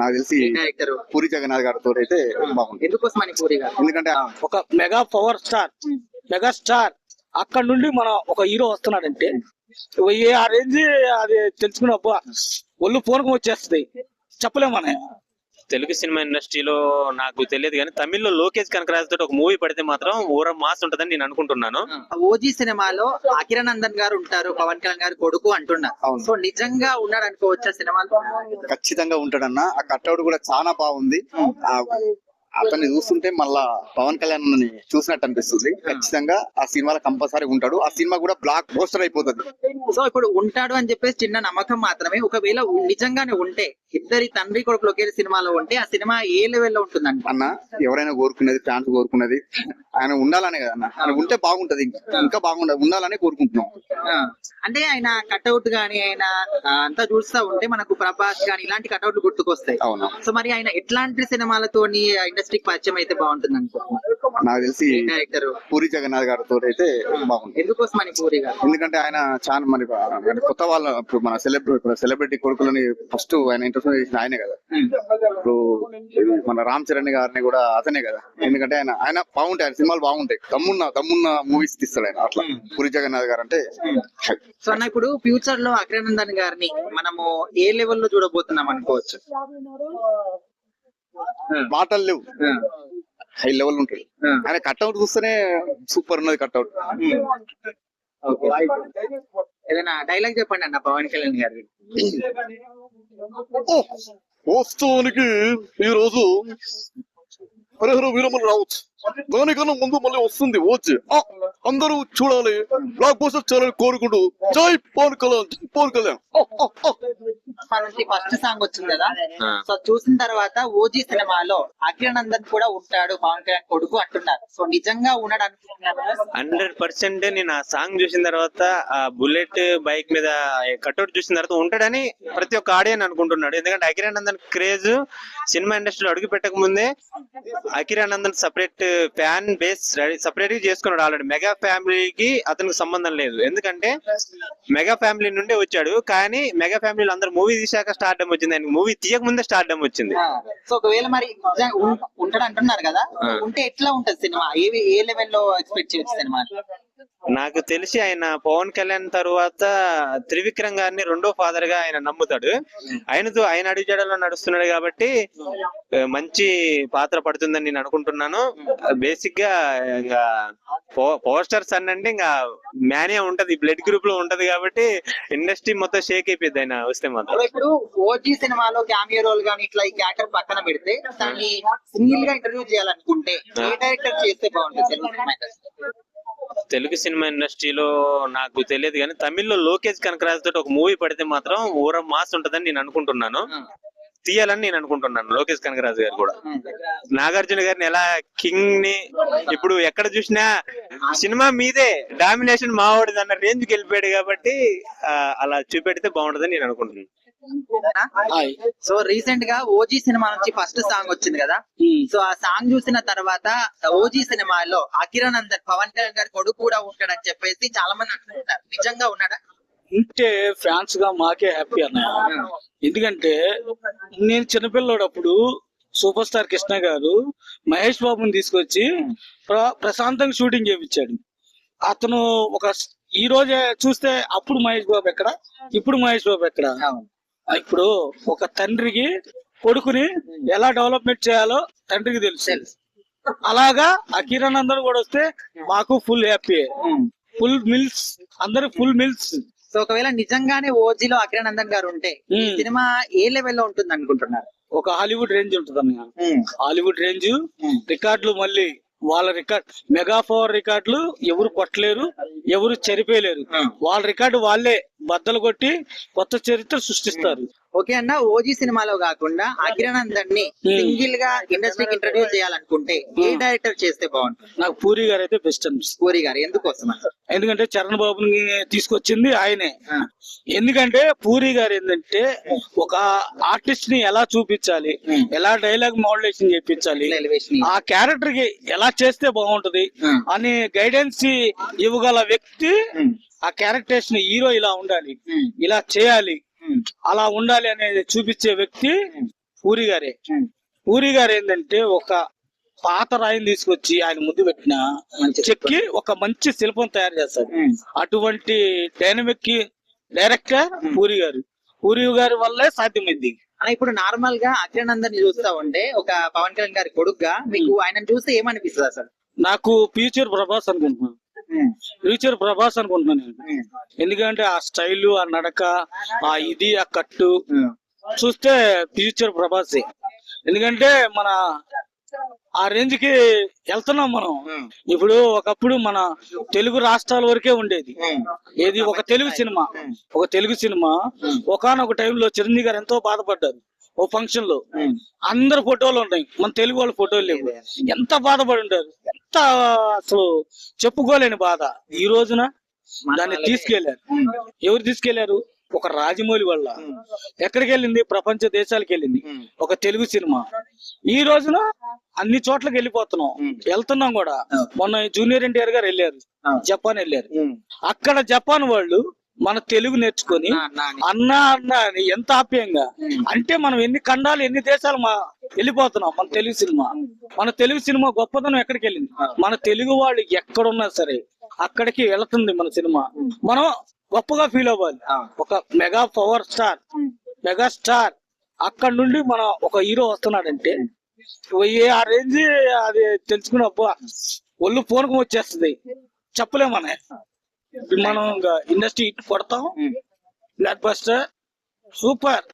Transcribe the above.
నాకు తెలిసి డైరెక్టర్? పూరి జగన్నాథ్ గారితో అయితే బాగుంటుంది. ఎందుకోసం అని పూరి గారు? ఎందుకంటే ఒక mega power star mega star అక్కడ నుండి మన ఒక హీరో వస్తున్నాడంటే ఏ ఆ రేంజ్ అది తెలుసుకున్న అబ్బా ఒళ్ళు పూనకం వచ్చేస్తుంది. చెప్పలేము మనం. తెలుగు సినిమా ఇండస్ట్రీలో నాకు తెలియదు కానీ తమిళ్ళో లోకేష్ కనకరాజ్ తోటి ఒక మూవీ పడితే మాత్రం ఊర మాస్ ఉంటదని నేను అనుకుంటున్నాను. ఓజీ సినిమాలో అకిరానందన్ గారు ఉంటారు పవన్ కళ్యాణ్ గారు కొడుకు అంటున్నారు అవును. సో నిజంగా ఉన్నాడు అనుకోవచ్చా సినిమాలో? ఖచ్చితంగా ఉంటాడన్న. ఆ కట్అవుట్ కూడా చాలా బాగుంది. అతన్ని చూస్తుంటే మళ్ళా పవన్ కళ్యాణ్ని చూసినట్టు అనిపిస్తుంది. ఖచ్చితంగా ఆ సినిమాలో కంపల్సరీ ఉంటాడు. ఆ సినిమా కూడా బ్లాక్ పోస్టర్ అయిపోతుంది. సో ఇప్పుడు ఉంటాడు అని చెప్పేసి చిన్న నమ్మకం మాత్రమే. ఒకవేళ నిజంగానే ఉంటే ఇద్దరి తండ్రి కొడుకులు ఒకే సినిమాలో ఉంటే ఆ సినిమా ఏ లెవెల్లో ఉంటుందంట అన్న ఎవరైనా కోరుకునేది ఫ్యాన్స్ కోరుకునేది ఆయన ఉండాలనే కదా అన్న. ఆయన ఉంటే బాగుంటది ఇంకా. ఇంకా బాగుంటది ఉండాలనే కోరుకుంటున్నాం. అంటే ఆయన కట్అవుట్ గానీ ఆయన అంతా చూస్తా ఉంటే మనకు ప్రభాస్ గానీ ఇలాంటి కట్అవుట్లు గుర్తుకొస్తాయి. అవును. సో మరి ఆయన ఎట్లాంటి సినిమాలతోని ఇండస్ట్రీకి పరిచయం అయితే బాగుంటుంది అనుకుంటున్నాను నాకు తెలిసి డైరెక్టర్ పూరి జగన్నాథ్ గారితో అయితే బాగుంటుంది. ఎందుకోసం అని పూరి గారు? ఎందుకంటే ఆయన చాలా మరి కొత్త వాళ్ళ ఇప్పుడు మన సెలబ్రిటీ సెలబ్రిటీ కొడుకులని ఫస్ట్ ఆయన ఇంట్రెస్ట్ చేసిన ఆయనే కదా. ఇప్పుడు మన రామ్ చరణ్ గారిని కూడా అతనే కదా. ఎందుకంటే ఆయన ఆయన బాగుంటాయి ఆయన సినిమాలు బాగుంటాయి. దమ్మున్న దమ్మున్న మూవీస్ తీస్తాడు ఆయన అట్లా. పూరి జగన్నాథ్ గారు అంటే సో అన్న ఇప్పుడు ఫ్యూచర్లో అగ్రనందన్ గారిని మనము ఏ లెవెల్లో చూడబోతున్నాం అనుకోవచ్చు? మాటలు లేవు. హై లెవెల్ ఉంటాడు ఆయన కట్అవుట్ చూస్తేనే సూపర్ ఉన్నది కట్అవుట్. ఏదైనా డైలాగ్ చెప్పండి అన్న పవన్ కళ్యాణ్ గారి వాస్తవానికి ఈ రోజు హరిహర వీరమని రావచ్చు. దానికన్నా ముందు మళ్ళీ వస్తుంది వచ్చి అందరూ చూడాలి. బ్లాక్ బస్టర్ చేయాలని కోరుకుంటూ జై పవన్ కళ్యాణ్ జై పవన్ కళ్యాణ్. ఆ, ఆ, ఆ. మన నుంచి ఫస్ట్ సాంగ్ వచ్చింది కదా. సో చూసిన తర్వాత ఓజీ సినిమాలో అగ్రనందన్ కూడా ఉంటాడు పవన్ కళ్యాణ్ కొడుకు అంటున్నారు. సో నిజంగా ఉన్నాడు అనుకుంటున్నారు హండ్రెడ్ పర్సెంట్ నేను ఆ సాంగ్ చూసిన తర్వాత ఆ బుల్లెట్ బైక్ మీద కట్అవుట్ చూసిన తర్వాత ఉంటాడని ప్రతి ఒక్క ఆడియన్ అనుకుంటున్నాడు. ఎందుకంటే అకిరానందన్ క్రేజ్ సినిమా ఇండస్ట్రీలో అడుగు పెట్టక ముందే అకిరానందన్ సపరేట్ ఫ్యాన్ బేస్ సపరేట్గా చేసుకున్నాడు ఆల్రెడీ మెగా ఫ్యామిలీకి అతనికి సంబంధం లేదు. ఎందుకంటే మెగా ఫ్యామిలీ నుండే వచ్చాడు. కానీ మెగా ఫ్యామిలీలో అందరు మూవీ తీసాక స్టార్డమ్ వచ్చింది. ఆయన మూవీ తీయక ముందే స్టార్డమ్ వచ్చింది. సో ఒకవేళ మరి ఉంటాడు అంటున్నారు కదా. ఉంటే ఎట్లా ఉంటది సినిమా? ఏ ఏ లెవెల్లో ఎక్స్పెక్ట్ చేయొచ్చు సినిమా నాకు తెలిసి ఆయన పవన్ కళ్యాణ్ తరువాత త్రివిక్రమ్ గారిని రెండో ఫాదర్గా ఆయన నమ్ముతాడు. ఆయనతో ఆయన అడుగుజాడలో నడుస్తున్నాడు కాబట్టి మంచి పాత్ర పడుతుందని నేను అనుకుంటున్నాను. బేసిక్గా ఇంకా పవర్ స్టార్స్ అని అంటే ఇంకా మ్యానియా ఉంటది బ్లడ్ గ్రూప్లో ఉంటది కాబట్టి ఇండస్ట్రీ మొత్తం షేక్ అయిపోయింది ఆయన వస్తే మాత్రం. ఇప్పుడు ఓజీ సినిమాలో క్యామియో రోల్ గానీ ఇట్లా ఈ క్యారెక్టర్ పక్కన పెడితే దాన్ని సింగిల్గా ఇంటర్వ్యూ చేయాలనుకుంటే ఏ డైరెక్టర్ చేస్తే బాగుంటుంది? తెలుగు సినిమా ఇండస్ట్రీలో నాకు తెలియదు కానీ తమిళ్ళో లోకేష్ కనకరాజ్ తోటి ఒక మూవీ పడితే మాత్రం ఊర మాస్ ఉంటదని నేను అనుకుంటున్నాను. తీయాలని నేను అనుకుంటున్నాను లోకేష్ కనకరాజు గారు కూడా. నాగార్జున గారిని ఎలా కింగ్ని ఇప్పుడు ఎక్కడ చూసినా సినిమా మీదే డామినేషన్ మావాడిది అన్న రేంజ్కి వెళ్ళిపోయాడు కాబట్టి అలా చూపెడితే బాగుంటదని నేను అనుకుంటున్నాను. సో రీసెంట్గా ఓజీ సినిమా నుంచి ఫస్ట్ సాంగ్ వచ్చింది కదా? సో ఆ సాంగ్ చూసిన తర్వాత ఓజీ సినిమాలో అకిరానందన్ పవన్ కళ్యాణ్ గారి కొడుకు కూడా ఉంటాడని చెప్పేసి చాలా మంది అనుకుంటున్నారు నిజంగా ఉన్నాడా? ఉంటే ఫ్యాన్స్గా మాకే హ్యాపీ అన్నయ్య. ఎందుకంటే నేను చిన్నపిల్లడప్పుడు సూపర్ స్టార్ కృష్ణ గారు మహేష్ బాబుని తీసుకొచ్చి ప్ర- ప్రశాంతంగా షూటింగ్ చేయించాడు అతను ఒక ఈ రోజే చూస్తే అప్పుడు మహేష్ బాబు ఎక్కడ? ఇప్పుడు మహేష్ బాబు ఎక్కడ? ఇప్పుడు ఒక తండ్రికి కొడుకుని ఎలా డెవలప్మెంట్ చేయాలో తండ్రికి తెలుసు. అలాగా ఆ కిరణ్ అందరూ కూడా వస్తే మాకు ఫుల్ హ్యాపీ. ఫుల్ మిల్స్ అందరు ఫుల్ మిల్స్. సో ఒకవేళ నిజంగానే ఓజీలో అగ్రనందన్ గారు ఉంటే ఈ. సినిమా ఏ లెవెల్లో ఉంటుంది అనుకుంటున్నారు ఒక హాలీవుడ్ రేంజ్ ఉంటుంది అన్న హాలీవుడ్ రేంజ్ రికార్డులు మళ్ళీ వాళ్ళ రికార్డ్ మెగా పవర్ రికార్డులు ఎవరు కొట్టలేరు ఎవరు చెరిపేయలేరు. వాళ్ళ రికార్డు వాళ్ళే బద్దలు కొట్టి కొత్త చరిత్ర సృష్టిస్తారు. ఓకే అన్న ఓజీ సినిమాలో కాకుండా అగ్రనందన్ని Hmm. సింగిల్గా ఇండస్ట్రీకి ఇంట్రడ్యూస్ చేయాలనుకుంటే ఏ డైరెక్టర్ చేస్తే బాగుంటుంది నాకు పూరి గారు అయితే బెస్ట్ అనిపిస్తుంది పూరి గారు ఎందుకోసం? ఎందుకంటే చరణ్ బాబుని తీసుకొచ్చింది ఆయనే ఎందుకంటే పూరి గారు ఏంటంటే ఒక ఆర్టిస్ట్ని ఎలా చూపించాలి. ఎలా డైలాగ్ మోడలేషన్ చేపించాలి ఆ క్యారెక్టర్కి ఎలా చేస్తే బాగుంటది. అని గైడెన్స్ ఇవ్వగల వ్యక్తి. ఆ క్యారెక్టర్స్ని హీరో ఇలా ఉండాలి. ఇలా చేయాలి. అలా ఉండాలి అనేది చూపించే వ్యక్తి పూరి గారే. పూరి గారు ఏంటంటే ఒక పాత రాయిని తీసుకొచ్చి ఆయన ముందు పెట్టిన చెక్కి ఒక మంచి శిల్పం తయారు చేస్తాడు అటువంటి డైనమిక్ డైరెక్టర్ పూరి గారు. పూరి గారి వల్లే సాధ్యమైంది. ఇప్పుడు నార్మల్గా అఖిలానందన్ చూస్తా ఉంటే ఒక పవన్ కళ్యాణ్ గారి కొడుకుగా మీకు ఆయన చూస్తే ఏమనిపిస్తుంది అసలు? నాకు ఫ్యూచర్ ప్రభాస్ అనుకుంటున్నాను. ఫ్యూచర్ ప్రభాస్ అనుకుంటున్నాను నేను. ఎందుకంటే ఆ స్టైల్ ఆ నడక ఆ ఇది ఆ కట్టు చూస్తే ఫ్యూచర్ ప్రభాసే. ఎందుకంటే మన ఆ రేంజ్కి వెళ్తున్నాం మనం. ఇప్పుడు ఒకప్పుడు మన తెలుగు రాష్ట్రాల వరకే ఉండేది. ఏది ఒక తెలుగు సినిమా. ఒక తెలుగు సినిమా ఒకనొక టైంలో చిరంజీవి గారు ఎంతో బాధపడ్డారు. ఓ ఫంక్షన్లో అందరు ఫోటోలు ఉన్నాయి. మన తెలుగు వాళ్ళ ఫోటోలు లేవు. ఎంత బాధపడి ఉంటారు. ఎంత అసలు చెప్పుకోలేని బాధ. ఈ రోజున దాన్ని తీసుకెళ్ళారు. ఎవరు తీసుకెళ్ళారు? ఒక రాజమౌళి వల్ల ఎక్కడికి వెళ్ళింది ప్రపంచ దేశాలకు వెళ్ళింది ఒక తెలుగు సినిమా. ఈ రోజున అన్ని చోట్లకి వెళ్ళిపోతున్నాం. వెళ్తున్నాం కూడా. మొన్న జూనియర్ ఎన్టీఆర్ గారు వెళ్ళారు. జపాన్ వెళ్ళారు. అక్కడ జపాన్ వాళ్ళు మన తెలుగు నేర్చుకొని అన్న అన్న అని ఎంత ఆప్యాయంగా. అంటే మనం ఎన్ని ఖండాలు ఎన్ని దేశాలు మా వెళ్ళిపోతున్నాం మన తెలుగు సినిమా. మన తెలుగు సినిమా గొప్పతనం ఎక్కడికి వెళ్ళింది మన తెలుగు వాళ్ళు ఎక్కడున్నా సరే అక్కడికి వెళ్తుంది మన సినిమా. మనం గొప్పగా ఫీల్ అవ్వాలి. ఒక mega power star mega star అక్కడ నుండి మన ఒక హీరో వస్తున్నాడంటే ఆ రేంజ్ అది తెలుసుకున్న అబ్బా ఒళ్ళు పూనకం వచ్చేస్తుంది. చెప్పలేం మన. మనం ఇండస్ట్రీ కొడతాం. Block buster super